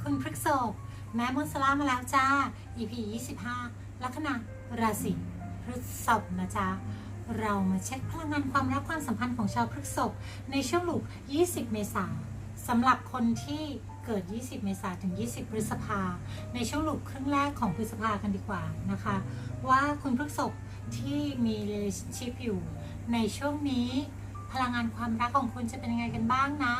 คุณพฤกษบแม่มดสลามาแล้วจ้า EP 25 ลัคนาราศีพฤษภนะจ๊ะ เรามาเช็คพลังงานความรักความสัมพันธ์ของชาวพฤษภในช่วงหลูก20 เมษาสำหรับคนที่เกิด 20 เมษาถึง 20 พฤษภา ในช่วงหลูกครึ่งแรกของพฤษภากันดีกว่านะคะ ว่าคุณพฤษภที่มี relationship อยู่ ในช่วงนี้พลังงานความรักของคุณจะเป็นยังไงกันบ้างนะ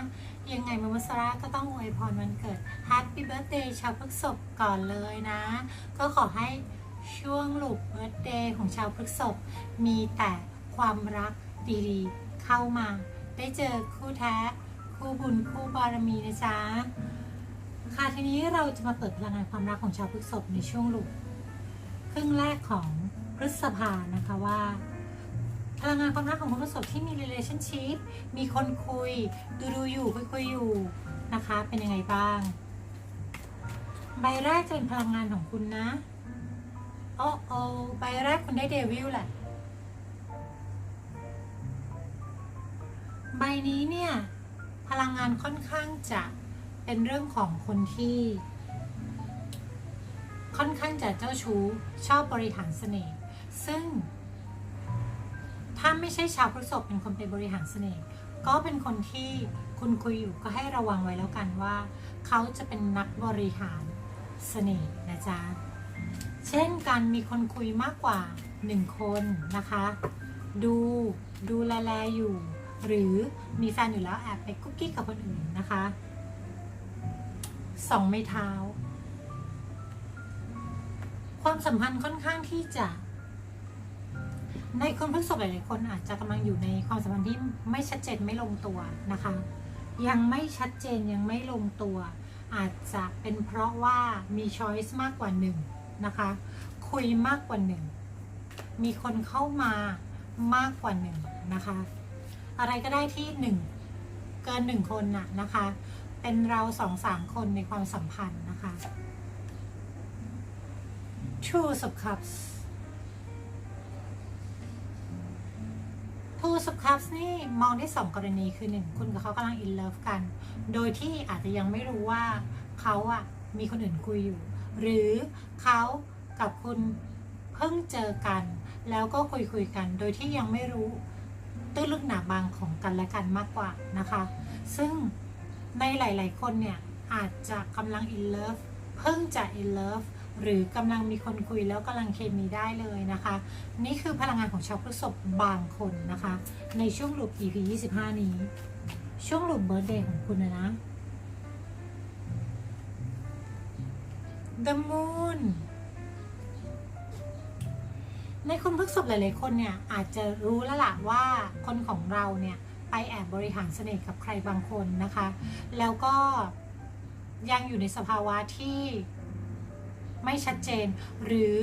ยังไงมามัสราก็ต้องอวยพรวันเกิดฮ Happy Birthday ชาวพฤษภก่อนเลยนะ ก็ขอให้ช่วงลูกเบิร์ d เดย์ของชาวพฤษภมีแต่ความรักดีๆ เข้ามา ได้เจอคู่แท้ คู่บุญคู่บารมีนะจ๊ะค่ะทีนี้เราจะมาเปิดพลังงานความรักของชาวพฤษภในช่วงลูกครึ่งแรกของพฤษภานะคะว่า พลังงานความรักของคนพฤษภที่มี relationship มีคนคุย ดูดูอยู่คุยคุยอยู่นะคะ เป็นยังไงบ้าง ใบแรกจะเป็นพลังงานของคุณนะโอ้โอใบแรกคุณได้เดวิลแหละ ใบนี้เนี่ย พลังงานค่อนข้างจะเป็นเรื่องของคนที่ ค่อนข้างจะเจ้าชู้ชอบบริหารเสน่ห์ซึ่ง ถ้าไม่ใช่ชาวพฤษภเป็นคนไปบริหารเสน่ห์ก็เป็นคนที่คุณคุยอยู่ก็ให้ระวังไว้แล้วกันว่า เขาจะเป็นนักบริหารเสน่ห์นะจ๊ะเช่นการมีคนคุยมากกว่าหนึ่งคนนะคะ ดูดูแลแลอยู่ หรือมีแฟนอยู่แล้วแอบไปกุ๊กกิ๊กกับคนอื่นนะคะสองไม้เท้า ความสัมพันธ์ค่อนข้างที่จะ ในคนพฤษภหลายๆคนอาจจะกำลังอยู่ในความสัมพันธ์ที่ไม่ชัดเจนไม่ลงตัวนะคะ ยังไม่ชัดเจนยังไม่ลงตัว อาจจะเป็นเพราะว่ามีช้อยส์มากกว่าหนึ่งนะคะ คุยมากกว่าหนึ่งมีคนเข้ามามากกว่าหนึ่งนะคะ อะไรก็ได้ที่หนึ่งเกินหนึ่งคนน่ะนะคะ เป็นเราสองสามคนในความสัมพันธ์นะคะ Two of Cups Two of Cups นี่มองได้สองกรณีคือหนึ่งคุณกับเขากำลัง in love กัน โดยที่อาจจะยังไม่รู้ว่าเขาอะมีคนอื่นคุยอยู่ หรือเขากับคุณเพิ่งเจอกัน แล้วก็คุยคุยกัน โดยที่ยังไม่รู้ตื้นลึกหนาบางของกันและกันมากกว่านะคะ ซึ่งในหลาย ๆ คนเนี่ยอาจจะกำลัง in love เพิ่งจะ in love หรือกำลังมีคนคุยแล้วกำลังเคมีได้เลยนะคะ นี่คือพลังงานของชาวพฤษภบางคนนะคะ ในช่วงหลูป EP 25 นี้ ช่วงหลูปเบิร์เดย์ของคุณนะนะ The Moon ในคุณพฤษภหลายๆคนเนี่ยอาจจะรู้แล้วล่ะว่าคนของเราเนี่ยไปแอบบริหารเสน่ห์กับใครบางคนนะคะ แล้วก็ยังอยู่ในสภาวะที่ ไม่ชัดเจน หรือ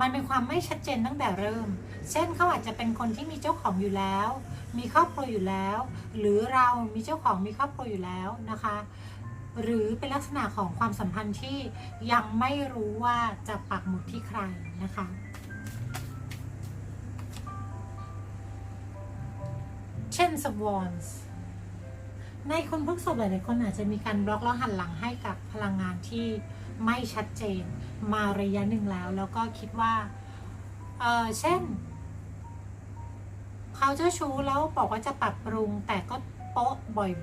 มันเป็นความไม่ชัดเจนตั้งแต่เริ่ม เช่นเขาอาจจะเป็นคนที่มีเจ้าของอยู่แล้ว มีครอบครัวอยู่แล้ว หรือเรามีเจ้าของมีครอบครัวอยู่แล้วนะคะ หรือเป็นลักษณะของความสัมพันธ์ที่ยังไม่รู้ว่าจะปักหมุดที่ใครนะคะเช่น Swans ในคนพฤกษภหลายๆคนอาจจะมีการบล็อกแล้วหันหลังให้กับพลังงานที่ไม่ชัดเจนมาระยะหนึ่งแล้ว แล้วก็คิดว่าเออเช่น เขาเจ้าชู้แล้วบอกว่าจะปรับปรุง แต่ก็โป๊ะ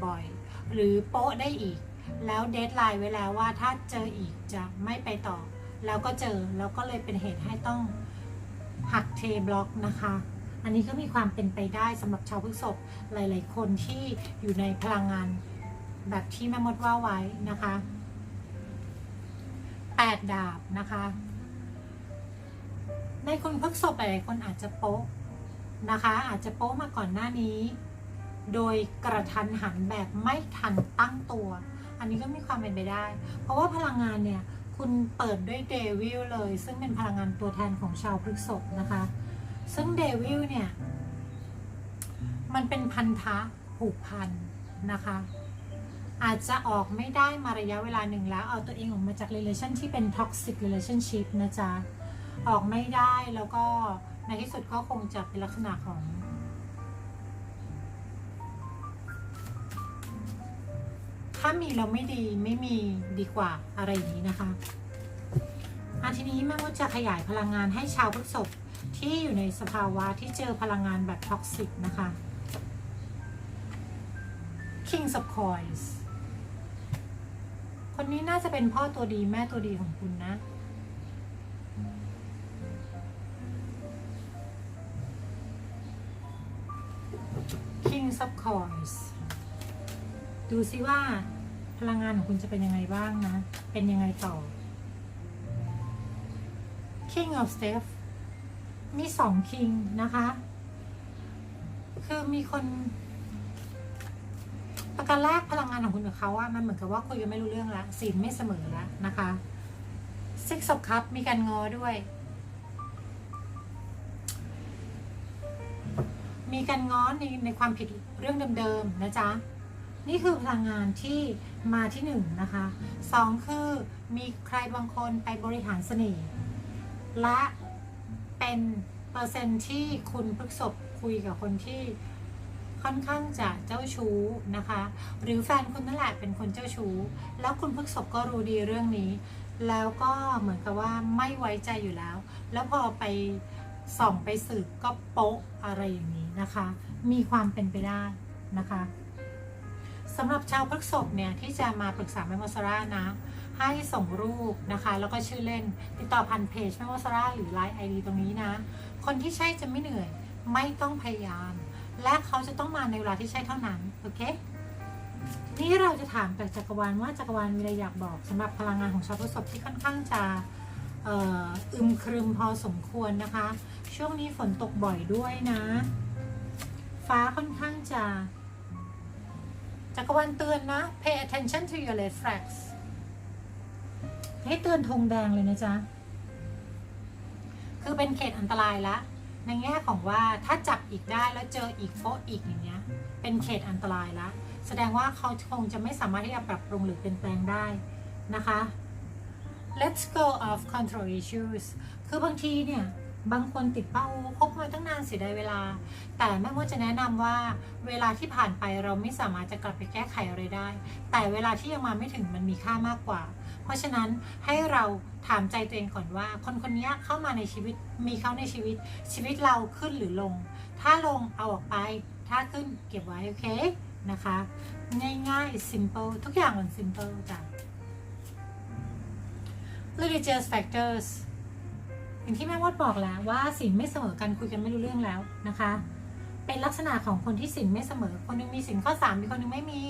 บ่อยๆ หรือโป๊ะได้อีก แล้วเดทไลน์ไว้แล้วว่าถ้าเจออีกจะไม่ไปต่อ แล้วก็เจอแล้วก็เลยเป็นเหตุให้ต้องหักเทบล็อกนะคะ อันนี้ก็มีความเป็นไปได้สำหรับชาวพฤษภหลาย ๆ คนที่อยู่ในพลังงานแบบที่แม่มดว่าไว้นะคะแปดดาบนะคะ ในคนพฤษภหลายๆคนอาจจะโป๊ะนะคะ อาจจะโป๊ะมาก่อนหน้านี้ โดยกระทันหันแบบไม่ทันตั้งตัว อันนี้ก็มีความเป็นไปได้ เพราะว่าพลังงานเนี่ยคุณเปิดด้วยเดวิลเลย ซึ่งเป็นพลังงานตัวแทนของชาวพฤษภนะคะ ซึ่งเดวิลเนี่ย มันเป็นพันธะผูกพันนะคะ อาจจะออกไม่ได้มาระยะเวลาหนึ่งแล้ว เอาตัวเองออกมาจาก relation ที่เป็น toxic relationship นะจ๊ะ ออกไม่ได้แล้วก็ในที่สุดก็คงจะเป็นลักษณะของฆามีเราไม่ดีไม่มีดีกว่าอะไรอย่างนี้นะคะอาทีนี้แม่มดจะขยายพลังงานให้ชาวพฤษภ ที่อยู่ในสภาวะที่เจอพลังงานแบบท็อกซิกนะคะ King of Coins คนนี้น่าจะเป็นพ่อตัวดีแม่ตัวดีของคุณนะ Kings of Coins ดูซิว่าพลังงานของคุณจะเป็นยังไงบ้างนะ เป็นยังไงต่อ King of Staff มีสอง King นะคะ คือมีคน ประการแรกพลังงานของคุณกับเขาว่ามันเหมือนกับว่าคุยกันไม่รู้เรื่องล้วศีลไม่เสมอแล้วนะคะ Six of Cup มีการงอด้วย มีการง้อนในในความผิดเรื่องเดิมๆนะจ๊ะ นี่คือพลังงานที่มาที่หนึ่งนะคะสองคือมีใครบางคนไปบริหารเสน่ห์และ เป็นเปอร์เซ็นต์ที่คุณพฤกษบคุยกับคนที่ค่อนข้างจะเจ้าชู้นะคะ หรือแฟนคุณนั่นแหละเป็นคนเจ้าชู้ แล้วคุณพฤกษบก็รู้ดีเรื่องนี้ แล้วก็เหมือนกับว่าไม่ไว้ใจอยู่แล้ว แล้วพอไปส่องไปสืบก็โป๊ะอะไรอย่างนี้นะคะ มีความเป็นไปได้นะคะสำหรับชาวพฤกษบเนี่ยที่จะมาปรึกษาแมมโมซาร่านะ ให้ส่งรูปนะคะ แล้วก็ชื่อเล่น ติดต่อผ่านเพจแมมโมซาร่าหรือไลน์ไอดีตรงนี้นะ คนที่ใช่จะไม่เหนื่อย ไม่ต้องพยายาม และเขาจะต้องมาในเวลาที่ใช่เท่านั้นโอเคนี่เราจะถามจากจักรวาลว่าจักรวาลมีอะไรอยากบอกสำหรับพลังงานของชาวพฤษภที่ค่อนข้างจะอึมครึมพอสมควรนะคะ ช่วงนี้ฝนตกบ่อยด้วยนะ ฟ้าค่อนข้างจะจักรวาลเตือนนะ pay attention to your red flags ให้เตือนธงแดงเลยนะจ๊ะ คือเป็นเขตอันตรายละ ในแง่ของว่าถ้าจับอีกได้แล้วเจออีกโฟอีกอย่างเงี้ย เป็นเขตอันตรายละ แสดงว่าเขาคงจะไม่สามารถที่จะปรับปรุงหรือเปลี่ยนแปลงได้นะคะ let's go off control issues คือบางทีเนี่ยบางคนติดเป้าคบมาตั้งนานเสียดายเวลา แต่แม่มดจะแนะนำว่าเวลาที่ผ่านไปเราไม่สามารถจะกลับไปแก้ไขอะไรได้ แต่เวลาที่ยังมาไม่ถึงมันมีค่ามากกว่า ราะฉะนั้นให้เราถามใจตัวเองก่อนว่า คนคนนี้เข้ามาในชีวิตมีเขาในชีวิต ชีวิตเราขึ้นหรือลง ถ้าลงเอาออกไป ถ้าขึ้นเก็บไว้โอเคนะคะ ง่ายๆ simple ทุกอย่างมัน simple จ้ะ religious factors อย่างที่แม่วดบอกแล้วว่าสินไม่เสมอกันคุยกันไม่รู้เรื่องแล้วนะคะ เป็นลักษณะของคนที่สินไม่เสมอ คนหนึงมีสินข้อสามอีกคนหนึงไม่มี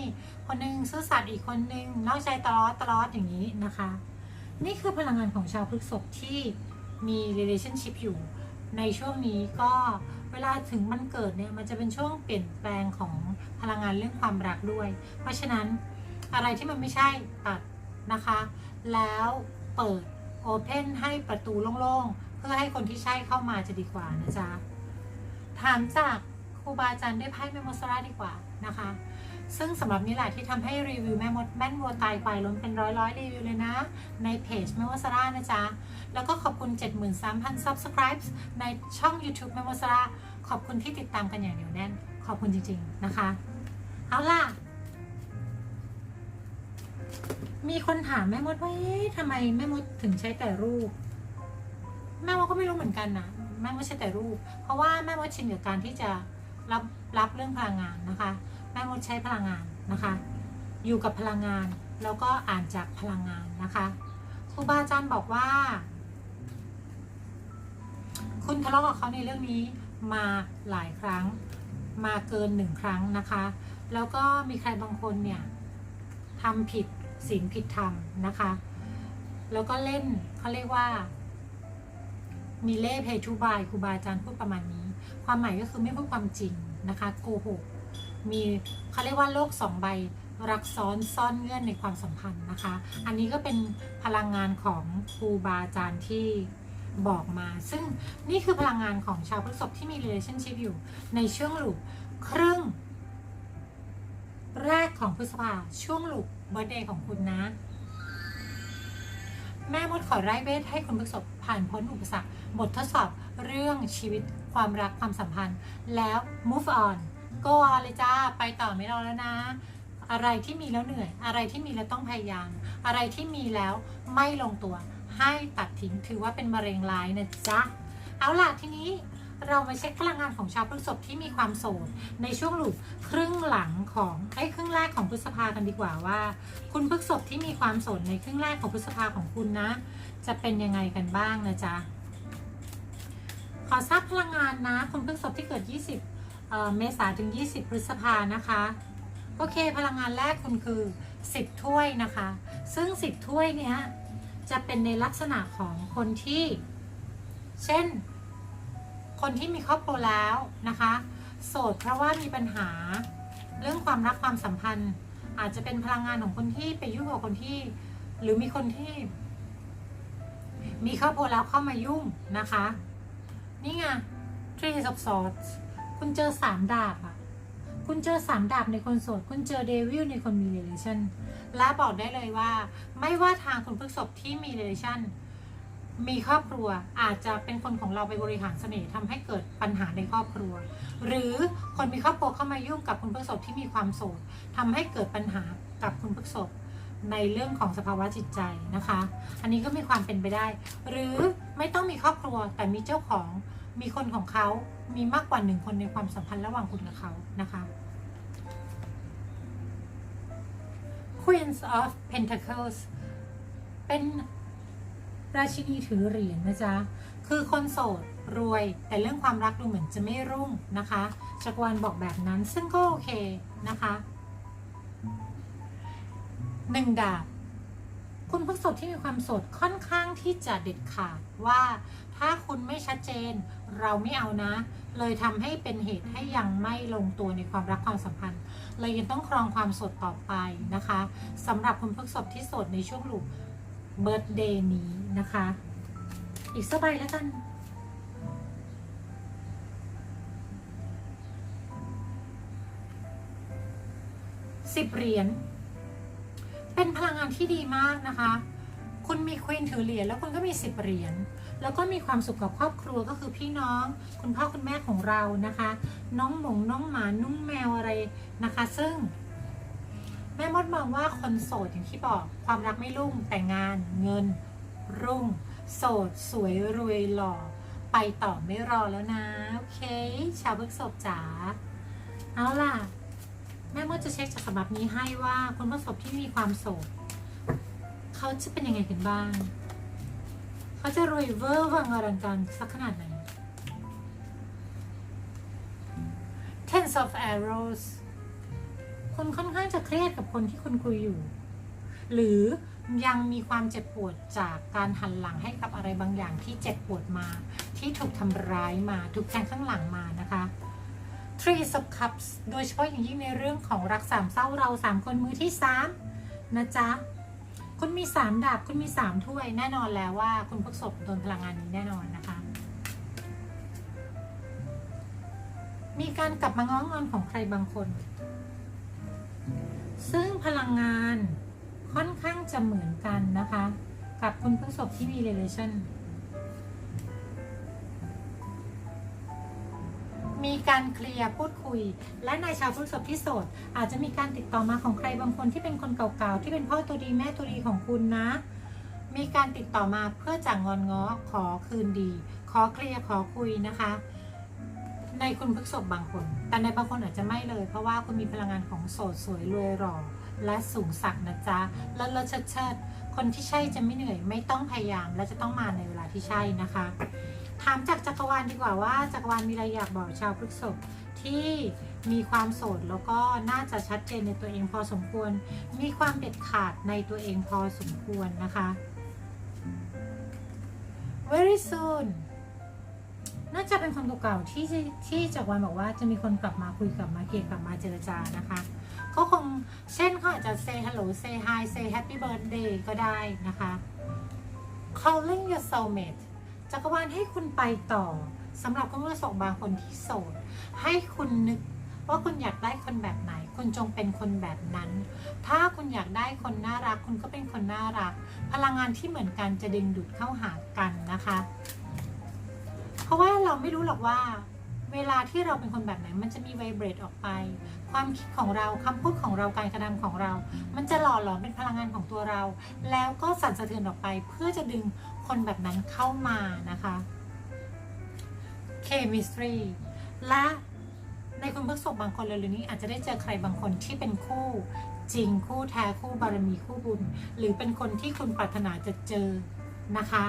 คนหนึงซื่อสัตย์อีกคนหนึงนอกใจตลอดตลอดอย่างนี้นะคะ นี่คือพลังงานของชาวพฤษภที่มี relationship อยู่ในช่วงนี้ก็เวลาถึงมันเกิดเนี่ยมันจะเป็นช่วงเปลี่ยนแปลงของพลังงานเรื่องความรักด้วย เพราะฉะนั้นอะไรที่มันไม่ใช่ตัดนะคะ แล้วเปิดโอเพนให้ประตูโล่งๆ เพื่อให้คนที่ใช่เข้ามาจะดีกว่านะจ๊ะถามจาก รูบาอาจารย์ด้วยไพ่แมมโมสราดีกว่านะคะ ซึ่งสำหรับนี้แหละที่ทำให้รีวิวแม่มดแม่นวัวตายควายล้มเป็นร้อยร้อยรีวิวเลยนะ ในเพจแมมโมสรานะจ๊ะ แล้วก็ขอบคุณ 73,000 subscribes ในช่อง YouTube แมมโมสราขอบคุณที่ติดตามกันอย่างเหนียวแน่น ขอบคุณจริง ๆ นะคะ เอาล่ะ มีคนถามแม่มดว่าทำไมแม่มดถึงใช้แต่รูป แม่มดก็ไม่รู้เหมือนกันนะแม่มดใช้แต่รูป เพราะว่าแม่มดชินกับการที่จะ รับรับเรื่องพลังงานนะคะแม่มดใช้พลังงานนะคะ อยู่กับพลังงานแล้วก็อ่านจากพลังงานนะคะครูบาอาจารย์บอกว่า คุณทะเลาะกับเขาในเรื่องนี้มาหลายครั้ง มาเกินหนึ่งครั้งนะคะ แล้วก็มีใครบางคนเนี่ยทำผิดศีลผิดธรรมนะคะ แล้วก็เล่นเขาเรียกว่า มีเล่เพทุบายครูบาอาจารย์พูดประมาณนี้ ความหมายก็คือไม่พูดความจริงนะคะโกหกมีเขาเรียกว่าโลกสองใบรักซ้อนซ่อนเงื่อนในความสัมพันธ์นะคะ อันนี้ก็เป็นพลังงานของครูบาอาจารย์ที่บอกมา ซึ่งนี่คือพลังงานของชาวพฤษภที่มี relationship อยู่ในช่วงลูปครึ่ง แรกของพฤษภาช่วงลูปเบอร์เดย์ของคุณนะ แม่มดขอไร้เวทให้คุณพฤษภผ่านพ้นอุปสรรค บททดสอบเรื่องชีวิต ความรักความสัมพันธ์ แล้ว move on go on เลยจ้าไปต่อไม่รอแล้วนะ อะไรที่มีแล้วเหนื่อย อะไรที่มีแล้วต้องพยายาม อะไรที่มีแล้วไม่ลงตัว ให้ตัดทิ้งถือว่าเป็นมะเร็งร้ายนะจ๊ะเอาล่ะทีนี้เรามาเช็คพลังงานของชาวพฤษภที่มีความโสดในช่วงหลุดครึ่งหลังของไอ้ครึ่งแรกของพฤษภากันดีกว่าว่า คุณพฤษภที่มีความโสดในครึ่งแรกของพฤษภาของคุณนะ จะเป็นยังไงกันบ้างนะจ๊ะ ขอทราบพลังงานนะคุณพฤษภที่เกิด 20เอ่อเมษาถึง 20 พฤษภานะคะ โอเค พลังงานแรกคุณคือ 10 ถ้วยนะคะ ซึ่ง 10 ถ้วยเนี้ยจะเป็นในลักษณะของคนที่ เช่น คนที่มีครอบครัวแล้วนะคะ โสดเพราะว่ามีปัญหาเรื่องความรักความสัมพันธ์ อาจจะเป็นพลังงานของคนที่ไปยุ่งกับคนที่ หรือมีคนที่ มีครอบครัวแล้วเข้ามายุ่งนะคะ นี่ไง Three of Swords คุณเจอสามดาบอะคุณเจอสามดาบในคนโสด คุณเจอเดวิลในคนมี relation และบอกได้เลยว่า ไม่ว่าทางคุณพฤกษบที่มี relation มีครอบครัวอาจจะเป็นคนของเราไปบริหารเสน่ห์ทำให้เกิดปัญหาในครอบครัว หรือคนมีครอบครัวเข้ามายุ่งกับคุณพฤกษบที่มีความโสดทำให้เกิดปัญหากับคุณพฤกษบในเรื่องของสภาวะจิตใจนะคะ อันนี้ก็มีความเป็นไปได้ หรือ ไม่ต้องมีครอบครัวแต่มีเจ้าของ มีคนของเขา มีมากกว่าหนึ่งคนในความสัมพันธ์ระหว่างคุณกับเขานะคะ Queens of Pentacles เป็นราชินีถือเหรียญนะจ๊ะ คือคนโสดรวยแต่เรื่องความรักดูเหมือนจะไม่รุ่งนะคะจักรวาลบอกแบบนั้นซึ่งก็โอเคนะคะหนึ่งดาบ คุณพฤกษบที่มีความสดค่อนข้างที่จะเด็ดขาดว่าถ้าคุณไม่ชัดเจนเราไม่เอานะ เลยทำให้เป็นเหตุให้ยังไม่ลงตัวในความรักความสัมพันธ์ เลยยังต้องครองความสดต่อไปนะคะสำหรับคุณพฤกษบที่สดในช่วงลูกเบิร์ d เดย์นี้นะคะ อีกสักใบแล้วกันสิบเหรียญ เป็นพลังงานที่ดีมากนะคะ คุณมีควีนถือเหรียญแล้วคุณก็มีสิบเหรียญแล้วก็มีความสุขกับครอบครัวก็คือพี่น้อง คุณพ่อคุณแม่ของเรานะคะ น้องหมงน้องหมานุ่งแมวอะไรนะคะ ซึ่ง แม่มดมองว่าคนโสดอย่างที่บอกความรักไม่รุ่งแต่งานเงินรุ่ง โสด สวยรวยหล่อ ไปต่อไม่รอแล้วนะ โอเค ชาวพฤกษบจ๋าเอาล่ะ แม่มดจะเช็คจากสำรับนี้ให้ว่าคนพฤกษบที่มีความโสดเขาจะเป็นยังไงกันบ้าง เขาจะรวยเวอร์วังอลังการสักขนาดไหน Tens of Arrows คุณค่อนข้างจะเครียดกับคนที่คุณคุยอยู่ หรือยังมีความเจ็บปวดจากการหันหลังให้กับอะไรบางอย่างที่เจ็บปวดมา ที่ถูกทำร้ายมา ถูกแทงข้างหลังมานะคะ Three of Cups โดยเฉพาะอย่างยิ่งในเรื่องของรักสามเศร้าเราสามคนมือที่สามนะจ๊ะ คุณมีสามดาบคุณมีสามถ้วยแน่นอนแล้วว่าคุณพฤกษบโดนพลังงานนี้แน่นอนนะคะ มีการกลับมาง้องอนของใครบางคน ซึ่งพลังงานค่อนข้างจะเหมือนกันนะคะ กับคุณพฤกษบที่มี relation มีการเคลียร์พูดคุย และในชาวพฤษภที่โสดอาจจะมีการติดต่อมาของใครบางคนที่เป็นคนเก่าๆ ที่เป็นพ่อตัวดีแม่ตัวดีของคุณนะ มีการติดต่อมาเพื่อจะงอนง้อขอคืนดี ขอเคลียร์ขอคุยนะคะ ในคุณพฤกษบบางคน แต่ในบางคนอาจจะไม่เลย เพราะว่าคุณมีพลังงานของโสดสวยรวยหล่อและสูงสักนะจ๊ะแล้วเลเชิดเชิดคนที่ใช่จะไม่เหนื่อยไม่ต้องพยายามและจะต้องมาในเวลาที่ใช่นะคะ ถามจากจักรวาลดีกว่าว่าจักรวาลมีอะไรอยากบอกชาวพฤษภที่มีความโสดแล้วก็น่าจะชัดเจนในตัวเองพอสมควร มีความเด็ดขาดในตัวเองพอสมควรนะคะ very soon น่าจะเป็นคนเก่าๆที่ที่จักรวาลบอกว่าจะมีคนกลับมาคุยกลับมาเกลียดกลับมาเจรจานะคะเขาคงเช่นเขาอาจจะ say hello say hi say happy birthday ก็ได้นะคะ calling your soulmate จักรวาลให้คุณไปต่อสำหรับคุณผู้ส่งบางคนที่โสด ให้คุณนึกว่าคุณอยากได้คนแบบไหน คุณจงเป็นคนแบบนั้น ถ้าคุณอยากได้คนน่ารัก คุณก็เป็นคนน่ารัก พลังงานที่เหมือนกันจะดึงดูดเข้าหากันนะคะ เพราะว่าเราไม่รู้หรอกว่า เวลาที่เราเป็นคนแบบไหน มันจะมีไวเบรตออกไป ความคิดของเราคำพูดของเราการกระทำของเรา มันจะหล่อหลอมเป็นพลังงานของตัวเรา แล้วก็สั่นสะเทือนออกไป เพื่อจะดึง คนแบบนั้นเข้ามานะคะ chemistry และในคุณพฤกษบบางคนเร็วๆนี้อาจจะได้เจอใครบางคนที่เป็นคู่จริงคู่แท้คู่บารมีคู่บุญ หรือเป็นคนที่คุณปรารถนาจะเจอนะคะ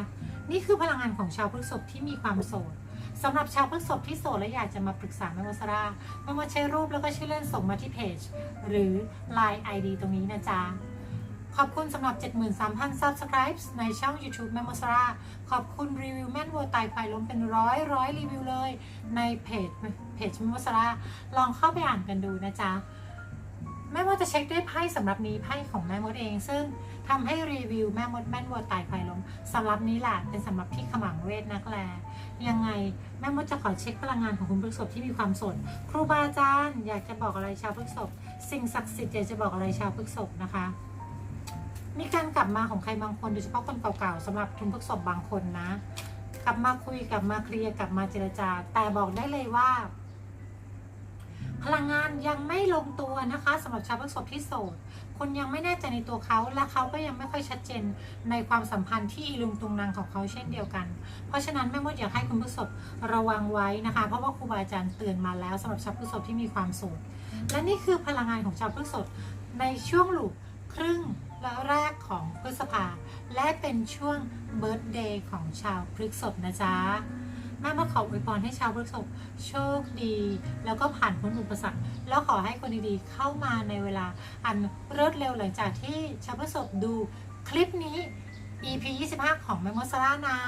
นี่คือพลังงานของชาวพฤษภที่มีความโสดสำหรับชาวพฤษภที่โสดและอยากจะมาปรึกษาแม่วัสราไม่ว่าใช้รูปแล้วก็ชื่อเล่นส่งมาที่เพจ หรือ Line ID ตรงนี้นะจ๊ะ ขอบคุณสำหรับ 73,000 Subscribes ในช่อง YouTube แม่มสราขอบคุณรีวิวแม่นวัวตายควายล้มเป็นร้อยร้อยรีวิวเลย ในเพจเพจแม่มสราลองเข้าไปอ่านกันดูนะจ๊ะ แม่มดจะเช็คด้วยไพ่สำหรับนี้ไพ่ของแม่มดเอง ซึ่งทำให้รีวิวแม่มดแม่นวัวตายควายล้มสำหรับนี้แหละเป็นสำหรับพี่ขมังเวทนักแลยังไงแม่มดจะขอเช็คพลังงานของคุณพฤกษบที่มีความสนครูบาอาจารย์อยากจะบอกอะไรชาวพฤกษบสิ่งศักดิ์สิทธิ์อยากจะบอกอะไรชาวพฤกษบนะคะ มีการกลับมาของใครบางคนโดยเฉพาะคนเก่าๆสำหรับทุนพฤกษบบางคนนะ กลับมาคุยกลับมาเคลียร์กลับมาเจรจา แต่บอกได้เลยว่า พลังงานยังไม่ลงตัวนะคะสำหรับชาวพฤกษบที่โสดคุณยังไม่แน่ใจในตัวเขาและเขาก็ยังไม่ค่อยชัดเจนในความสัมพันธ์ที่อีลุงตุงนางของเขาเช่นเดียวกัน เพราะฉะนั้นแม่มดอยากให้คุณพฤกษบระวังไว้นะคะ เพราะว่าครูบาอาจารย์เตือนมาแล้วสำหรับชาวพฤกษบที่มีความโสดและนี่คือพลังงานของชาวพฤษภในช่วงหลูก ครึ่งและแรกของพฤษภา และเป็นช่วงเบิร์ตเดย์ของชาวพฤษภนะจ๊ะ แม่มาขออวยพรให้ชาวพฤษภโชคดี แล้วก็ผ่านพ้นอุปสรรค แล้วขอให้คนดีๆเข้ามาในเวลาอันรวดเร็วหลังจากที่ชาวพฤษภดูคลิปนี้ EP 25 ของแมมโมซาร่านะ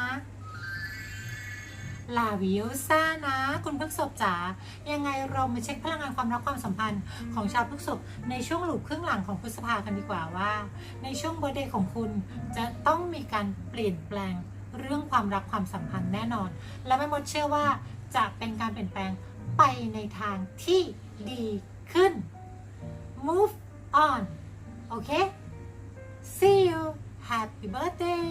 ลาวิโอซ่านะ คุณพฤกษบจ๋ายังไงเรามาเช็คพลังงานความรักความสัมพันธ์ของชาวพฤกษบในช่วงหลูกครึ่งหลังของพฤษภากันดีกว่าว่า ในช่วงเบอร์เดย์ของคุณจะต้องมีการเปลี่ยนแปลงเรื่องความรักความสัมพันธ์แน่นอน และแม่มดเชื่อว่าจะเป็นการเปลี่ยนแปลงไปในทางที่ดีขึ้น move on โอเค see you happy birthday